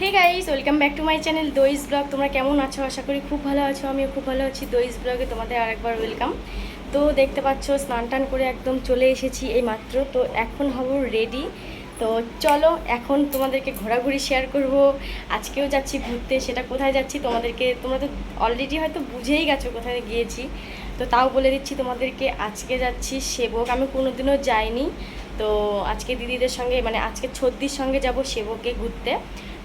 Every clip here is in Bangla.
Hey guys welcome back to my channel this vlog তোমরা কেমন আছো? আশা করি খুব ভালো আছো, আমিও খুব ভালো আছি। দইস ব্লগে তোমাদের আরেকবার ওয়েলকাম তো দেখতে পাচ্ছ, স্নান টান করে একদম চলে এসেছি এই মাত্র। তো এখন হব রেডি তো চলো, এখন তোমাদেরকে ঘোরাঘুরি শেয়ার করব। আজকেও যাচ্ছি ঘুরতে, সেটা কোথায় যাচ্ছি তোমাদেরকে, তোমরা তো অলরেডি হয়তো বুঝেই গেছো কোথায় গিয়েছি। তো তাও বলে দিচ্ছি তোমাদেরকে, আজকে যাচ্ছি সেবক। আমি কোনোদিনও যাইনি। তো আজকে দিদিদের সঙ্গে মানে আজকে ছদ্দির সঙ্গে যাব সেবকে ঘুরতে।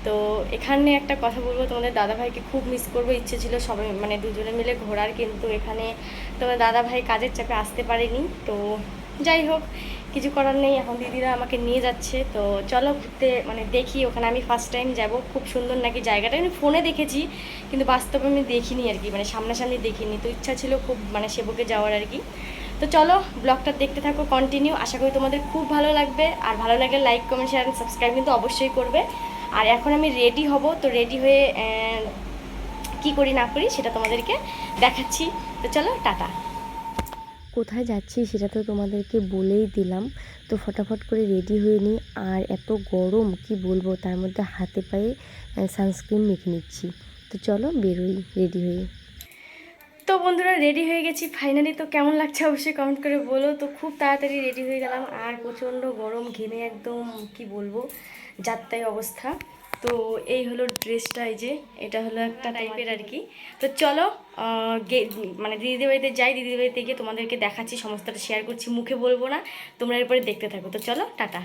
তো এখানে একটা কথা বলব, তোমাদের দাদাভাইকে খুব মিস করব, ইচ্ছে ছিল সবাই মানে দুজনে মিলে ঘোরার, কিন্তু এখানে তোমার দাদাভাই কাজের চাপে আসতে পারেনি। তো যাই হোক, কিছু করার নেই, এখন দিদিরা আমাকে নিয়ে যাচ্ছে। তো চলো ঘুরতে মানে দেখি, ওখানে আমি ফার্স্ট টাইম যাব। খুব সুন্দর নাকি জায়গাটা, আমি ফোনে দেখেছি, কিন্তু বাস্তবে আমি দেখিনি আর কি মানে সামনাসামনি দেখিনি। তো ইচ্ছা ছিল খুব মানে সেবকে যাওয়ার আর কি। তো চলো, ব্লগটা দেখতে থাকো কন্টিনিউ আশা করি তোমাদের খুব ভালো লাগবে। আর ভালো লাগলে লাইক কমেন্ট শেয়ার সাবস্ক্রাইব কিন্তু অবশ্যই করবে। আর এখন আমি রেডি হব। তো রেডি হয়ে কি করি না করি সেটা তোমাদেরকে দেখাচ্ছি। তো চলো টাটা। কোথায় যাচ্ছি সেটা তো তোমাদেরকে বলেই দিলাম। তো ফটাফট করে রেডি হয়ে নিই। আর এত গরম কি বলব? তার মধ্যে হাতে পায়ে সানস্ক্রিন মেখে নিচ্ছি। তো চলো বেরোই রেডি হয়ে। তো বন্ধুরা রেডি হয়ে গেছি ফাইনালি তো কেমন লাগছে অবশ্যই কমেন্ট করে বলো। তো খুব তাড়াতাড়ি রেডি হয়ে গেলাম। আর প্রচণ্ড গরম ঘেমে একদম কি বলব? যাত্রাই অবস্থা। তো এই হলো ড্রেসটা এই যে এটা হলো একটা টাইপের আর কি। তো চলো মানে দিদি বাড়িতে যাই দিদি বাড়িতে গিয়ে তোমাদেরকে দেখাচ্ছি সমস্তটা শেয়ার করছি মুখে বলব না তোমরা এরপরে দেখতে থাকো। তো চলো টাটা।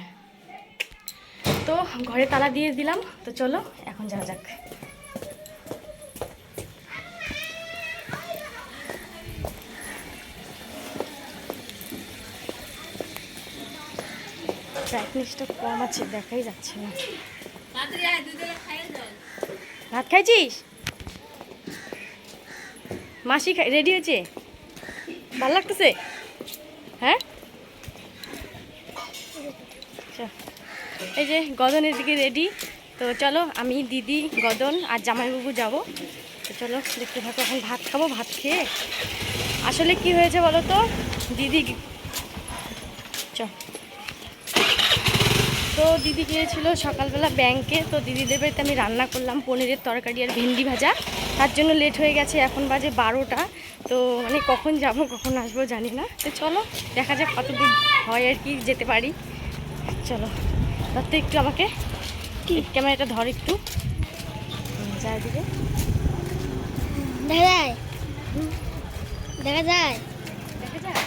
তো ঘরে তালা দিয়ে দিলাম তো চলো এখন যাওয়া যাক। ব্রাইটনেসটা কম আছে দেখাই যাচ্ছে না। ভাত খাইছিস? মাসি রেডি হয়েছে? ভালো লাগতেছে? হ্যাঁ? আচ্ছা। এই যে গদনের দিকে রেডি তো চলো আমি দিদি গদন আর জামাইবাবু যাব। তো চলো দেখতে থাকো এখন ভাত খাব ভাত খেয়ে। আসলে কি হয়েছে বলো তো? দিদি চ। তো দিদি গিয়েছিল সকালবেলা ব্যাংকে তো দিদিদের বাড়িতে আমি রান্না করলাম পনিরের তরকারি আর ভেন্ডি ভাজা। তার জন্য লেট হয়ে গেছে এখন বাজে বারোটা। তো মানে কখন যাব কখন আসব জানি না। তো চলো দেখা যাক কত দূর হয় আর কি যেতে পারি। চলো ধরতে একটু আমাকে। কি? ক্যামেরাটা ধর একটু। চারিদিকে দেখা যায় দেখা যায়। দেখা যায়?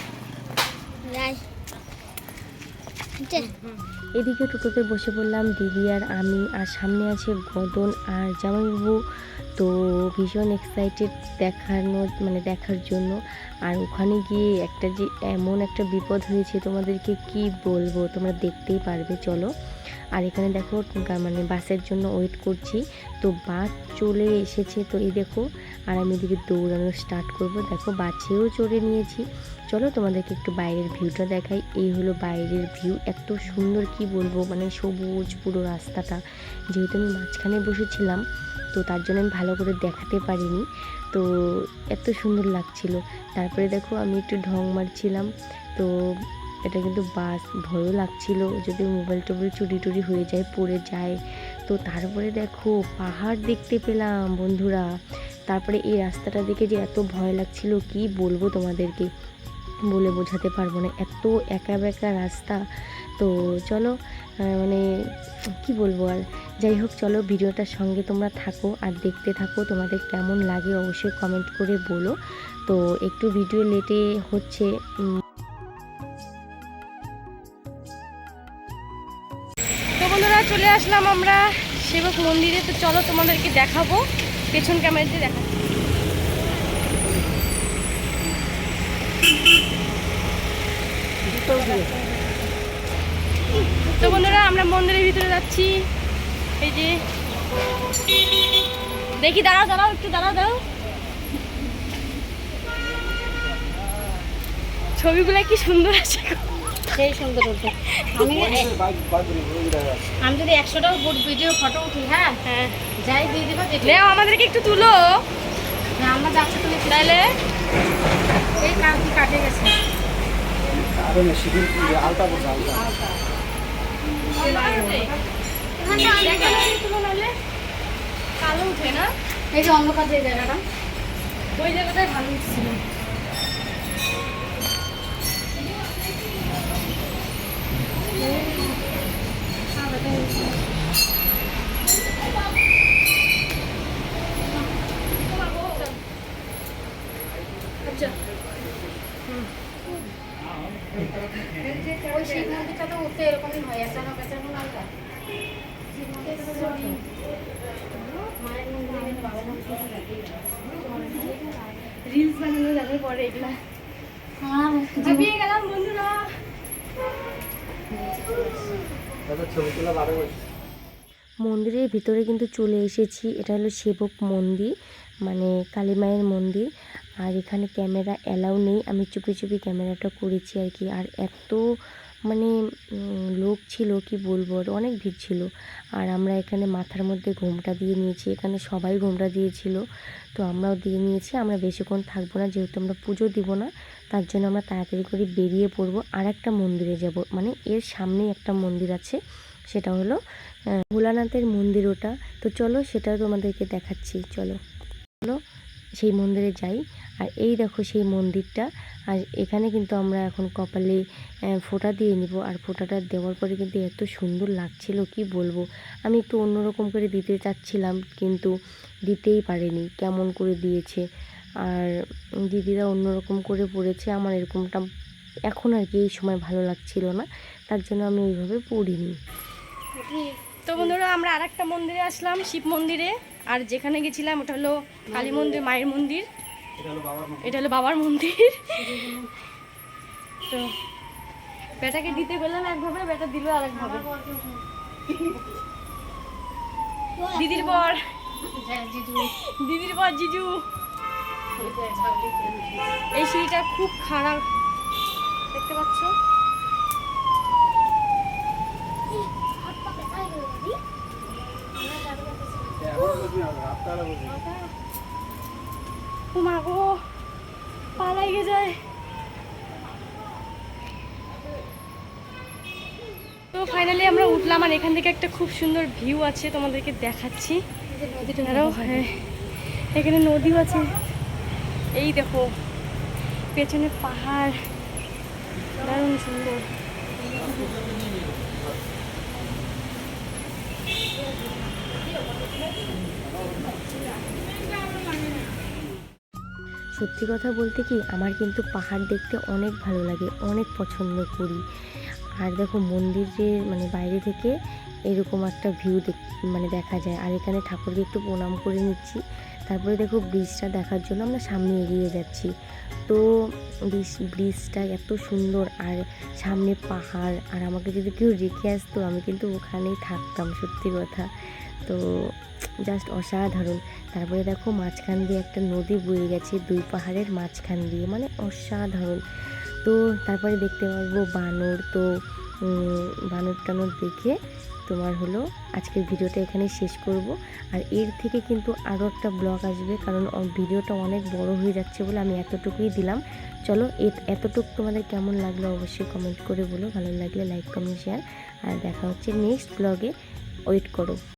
যায় হুম। এদিকে টোটোতে বসে পড়লাম, দিদি আর আমি, আর সামনে আছে গদন আর জামাইবাবু। তো ভীষণ এক্সাইটেড দেখানোর মানে দেখার জন্য। আর ওখানে গিয়ে একটা যে এমন একটা বিপদ হয়েছে তোমাদেরকে কি বলব? তোমরা দেখতেই পারবে, চলো। আর এখানে দেখো মানে বাসের জন্য ওয়েট করছি। তো বাস চলে এসেছে, তো এই দেখো। আর আমি এদিকে দৌড়ানো স্টার্ট করব। দেখো, বাসেও চড়ে নিয়েছি। চলো তোমাদেরকে একটু বাইরের ভিউটা দেখাই। এই হলো বাইরের ভিউ এত সুন্দর কি বলব? মানে সবুজ পুরো রাস্তাটা। যেহেতু আমি মাঝখানে বসেছিলাম, তো তার জন্য আমি ভালো করে দেখাতে পারিনি। তো এত সুন্দর লাগছিল। তারপরে দেখো আমি একটু ঢং মারছিলাম। তো এটা কিন্তু বাস, ভয়ও লাগছিল। যদি মোবাইল টোবাইল চুরি টুরি হয়ে যায়, পড়ে যায়। তো তারপরে দেখো পাহাড় দেখতে পেলাম বন্ধুরা। তারপরে এই রাস্তাটা দেখে যে এত ভয় লাগছিল, কি বলব তোমাদেরকে? বলে বোঝাতে পারব না। এত একা বেঁকা রাস্তা। তো চলো মানে কি বলব আর? যাই হোক, চলো ভিডিওটার সঙ্গে তোমরা থাকো আর দেখতে থাকো তোমাদের কেমন লাগে অবশ্যই কমেন্ট করে বলো। তো একটু ভিডিও লেটে হচ্ছে তো বন্ধুরা চলে আসলাম আমরা। সেবক মন্দিরে, তো চলো তোমাদেরকে দেখাবো। পেছন ক্যামেরাতে দেখাচ্ছি। তো বন্ধুরা আমরা মন্দিরের ভিতরে যাচ্ছি। এই যে। দেখি দাঁড়াও দাঁড়াও একটু দাঁড়াও দাও ছবিগুলো কি সুন্দর আছে। সেই সুন্দর আমি আমি যদি একশোটাও ভিডিও ফটো উঠি হ্যাঁ? হ্যাঁ। যাই দিয়ে দিব নেও আমাদেরকে একটু তুলো। আমরা যাচ্ছি তুমি তাহলে? এই কালকে কাটে গেছে। আরে না শিবির আলতা করছে আলতা উঠে নাহলে এই যে অন্ধকার যে জায়গাটা ওই জায়গাটাই ভালো ছিল আচ্ছা ওই শিব মন্দিরটা তো উঠতে এরকমই হয় এচানো বেচানো লাগা শিব মন্দিরটা তো ওঠে। মায়ের মন্দিরে গেলে বাবার মন্দিরে রিলস বানানো যাবে পরে এগুলা। আর গেলাম বন্ধুরা। ছবি তোলা বারো মন্দিরের ভিতরে কিন্তু চলে এসেছি। এটা হলো সেবক মন্দির মানে কালী মায়ের মন্দির। আর এখানে ক্যামেরা অ্যালাউ নেই। আমি চুপি চুপি ক্যামেরাটা করেছি আর কি। আর এত মানে লোক ছিল, কি বলব, আর অনেক ভিড় ছিল। আর আমরা এখানে মাথার মধ্যে ঘোমটা দিয়ে নিয়েছি, এখানে সবাই ঘোমটা দিয়েছিল। তো আমরাও দিয়ে নিয়েছি, আমরা বেশিক্ষণ থাকব না, যেহেতু আমরা পুজো দিব না, তার জন্য আমরা তাড়াতাড়ি করে বেরিয়ে পড়ব। আর একটা মন্দিরে যাব মানে এর সামনেই একটা মন্দির আছে, সেটা হলো ভোলানাথের মন্দির ওটা। তো চলো সেটাও তোমাদেরকে দেখাচ্ছি, চলো। চলো সেই মন্দিরে যাই। আর এই দেখো সেই মন্দিরটা। আর এখানে কিন্তু আমরা এখন কপালে ফোঁটা দিয়ে নিব। আর ফোঁটাটা দেওয়ার পরে কিন্তু এত সুন্দর লাগছিল, কি বলব? আমি একটু অন্যরকম করে দিতে চাচ্ছিলাম, কিন্তু দিতেই পারিনি। কেমন করে দিয়েছে? আর দিদিরা অন্যরকম করে পড়েছে। আমার এরকমটা এখন আর কি এই সময় ভালো লাগছিল না। তার জন্য আমি ওইভাবে পড়িনি। তো বন্ধুরা, আমরা আর একটা মন্দিরে আসলাম, শিব মন্দিরে। আর যেখানে গেছিলাম ওটা হলো কালী মন্দির মায়ের মন্দির। এটা হলো বাবার মন্দির। তো বেটাকে দিতে গেলাম একভাবে বেটা দিল আর একভাবে দিদির পর দিদির পর জিজু। এই সিঁড়িটা খুব খারাপ। দেখতে পাচ্ছ? এখন বুঝবি না রাতকালে বুঝবি ও মা গো পা লাগে যায় তো ফাইনালি আমরা উঠলাম আর এখান থেকে একটা খুব সুন্দর ভিউ আছে তোমাদেরকে দেখাচ্ছি। হ্যাঁ এখানে নদীও আছে। এই দেখো, পেছনে পাহাড়, দারুণ সত্যি কথা বলতে কি, আমার কিন্তু পাহাড় দেখতে অনেক ভালো লাগে, অনেক পছন্দ করি। আর দেখো মন্দিরের মানে বাইরে থেকে এরকম একটা ভিউ দেখ মানে দেখা যায়। আর এখানে ঠাকুরকে একটু প্রণাম করে নিচ্ছি। তারপরে দেখো ব্রিজটা দেখার জন্য আমরা সামনে এগিয়ে যাচ্ছি। তো ব্রিজ ব্রিজটা এত সুন্দর আর সামনে পাহাড়, আর আমাকে যদি কেউ রেখে আসতো, আমি কিন্তু ওখানেই থাকতাম, সত্যি কথা। তো জাস্ট অসাধারণ। তারপরে দেখো মাঝখান দিয়ে একটা নদী বয়ে গেছে, দুই পাহাড়ের মাঝখান দিয়ে মানে অসাধারণ। তো তারপরে দেখতে পারব বানর। তো বানর টানর দেখে তোমার হলো আজকের ভিডিওটা এখানে শেষ করব। আর এর থেকে কিন্তু আরও একটা ব্লগ আসবে, কারণ ভিডিওটা অনেক বড় হয়ে যাচ্ছে বলে আমি এতটুকুই দিলাম। চলো এতটুকু তোমাদের কেমন লাগল অবশ্যই কমেন্ট করে বলো। ভালো লাগলে লাইক কমেন্ট শেয়ার আর দেখা হচ্ছে নেক্সট ব্লগে ওয়েট করো।